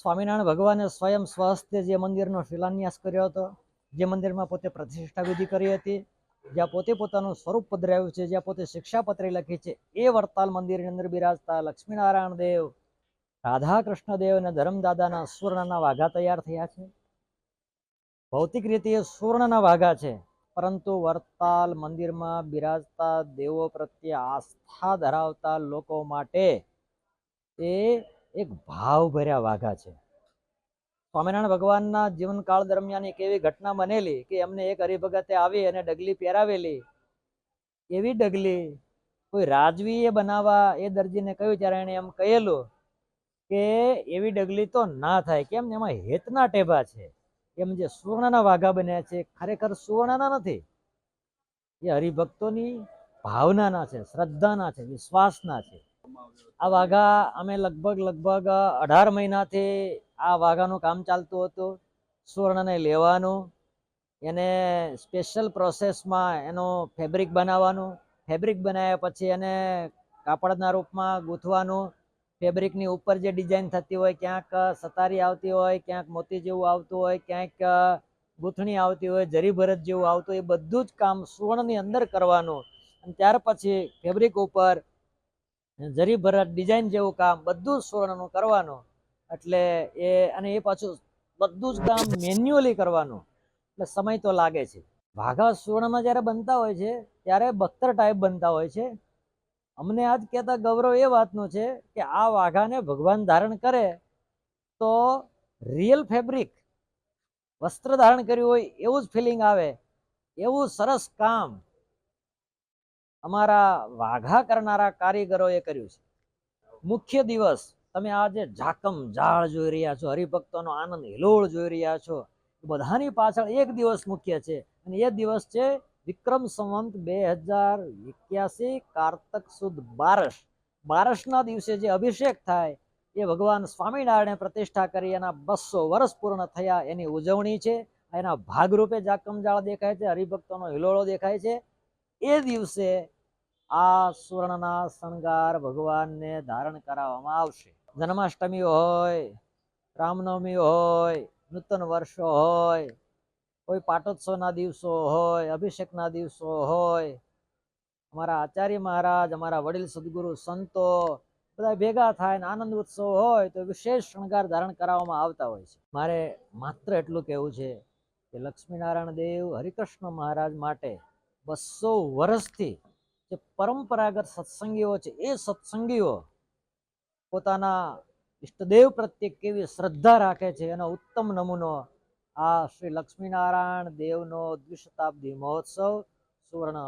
સ્વામિનારાયણ ભગવાને સ્વયં સ્વહસ્તે જે મંદિરનો શિલાન્યાસ કર્યો હતો, જે મંદિરમાં પોતે પ્રતિષ્ઠા વિધિ કરી હતી, જ્યાં પોતે પોતાનું સ્વરૂપ પધરાવ્યું છે, જ્યાં પોતે શિક્ષાપત્રી લખી છે, એ વડતાલ મંદિરની અંદર બિરાજતા લક્ષ્મીનારાયણ દેવ રાધા કૃષ્ણ દેવ અને ધર્મદાદાના સુવર્ણના વાઘા તૈયાર થયા છે. ભૌતિક રીતે સુવર્ણના વાઘા છે, પરંતુ વરતાલ મંદિરમાં બિરાજતા દેવો પ્રત્યે આસ્થા ધરાવતા લોકો માટે એ એક ભાવ ભર્યા વાઘા છે. સ્વામિનારાયણ ભગવાનના જીવનકાળ દરમિયાન એક એવી ઘટના બનેલી કે એમને એક હરિભગતે આવી અને ડગલી પહેરાવેલી. એવી ડગલી કોઈ રાજવીએ બનાવવા એ દરજીને કહ્યું ત્યારે એણે એમ કહેલું કે એવી ડગલી તો ના થાય, કેમ એમાં હેતના ટેભા છે. એમ જે સુવર્ણના વાઘા બન્યા છે, ખરેખર સુવર્ણના નથી. એ હરિભક્તોની ભાવનાના છે, શ્રદ્ધાના છે, વિશ્વાસના છે. આ વાઘા અમે લગભગ લગભગ અઢાર મહિનાથી આ વાઘાનું કામ ચાલતું હતું, સુવર્ણને લેવાનું, એને સ્પેશિયલ પ્રોસેસમાં એનો ફેબ્રિક બનાવવાનું ફેબ્રિક બનાવ્યા પછી એને કાપડના રૂપમાં ગૂંથવાનું ફેબ્રિકની ઉપર જે ડિઝાઇન થતી હોય, ક્યાંક સતારી આવતી હોય, ક્યાંક મોતી જેવું આવતું હોય, ક્યાંક ગૂંથણી આવતી હોય જરી ભરત જેવું આવતું એ બધું જ કામ સુવર્ણની અંદર કરવાનું. અને ત્યાર પછી ફેબ્રિક ઉપર જરી ભરત ડિઝાઇન જેવું કામ, બધું જ સુવર્ણનું કરવાનું. એટલે એ, અને એ પાછું બધું જ કામ મેન્યુઅલી કરવાનું. એટલે સમય તો લાગે છે. વાઘા સુવર્ણમાં જ્યારે બનતા હોય છે, ત્યારે બખ્તર ટાઈપ બનતા હોય છે. અમને આજ કહેતા ગૌરવ એ વાતનું છે કે આ વાઘાને ભગવાન ધારણ કરે તો રિયલ ફેબ્રિક વસ્ત્ર ધારણ કર્યું હોય એવું જ ફિલિંગ આવે. એવું સરસ કામ. અમારા વાઘા કરનારા કારીગરોએ કર્યું છે. મુખ્ય દિવસ તમે આ જે ઝાકમ ઝાડ જોઈ રહ્યા છો, હરિભક્તોનો આનંદ, હિલોળ જોઈ રહ્યા છો બધાની પાછળ એક દિવસ મુખ્ય છે અને એ દિવસ છે વિક્રમ સંવંત બે હજાર એક્યાસી કારતક સુદ બારસ. બારસના દિવસે જે અભિષેક થાય, એ ભગવાન સ્વામિનારાયણે પ્રતિષ્ઠા કરી, એના બસો વર્ષ પૂર્ણ થયા, એની ઉજવણી છે, એના ભાગરૂપે જાકમજાળ દેખાય છે, હરિભક્તોનો હિલોળો દેખાય છે એ દિવસે આ સુવર્ણના શણગાર ભગવાનને ધારણ કરાવવામાં આવશે. જન્માષ્ટમી હોય, રામનવમી હોય, નૂતન વર્ષો હોય, કોઈ પાટોત્સવના દિવસો હોય, અભિષેકના દિવસો હોય, અમારા આચાર્ય મહારાજ, અમારા વડીલ સદગુરુ, સંતો બધા ભેગા થાય ને આનંદ ઉત્સવ હોય તો વિશેષ શણગાર ધારણ કરાવવામાં આવતા હોય છે. મારે માત્ર એટલું કહેવું છે કે લક્ષ્મીનારાયણ દેવ હરિકૃષ્ણ મહારાજ માટે બસો વર્ષથી જે પરંપરાગત સત્સંગીઓ છે, એ સત્સંગીઓ પોતાના ઈષ્ટદેવ પ્રત્યે કેવી શ્રદ્ધા રાખે છે, એનો ઉત્તમ નમૂનો આ શ્રી લક્ષ્મીનારાયણ દેવનો દ્વિશતાબ્દી મહોત્સવ સુવર્ણ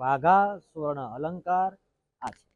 વાઘા, સુવર્ણ અલંકાર, આ છે.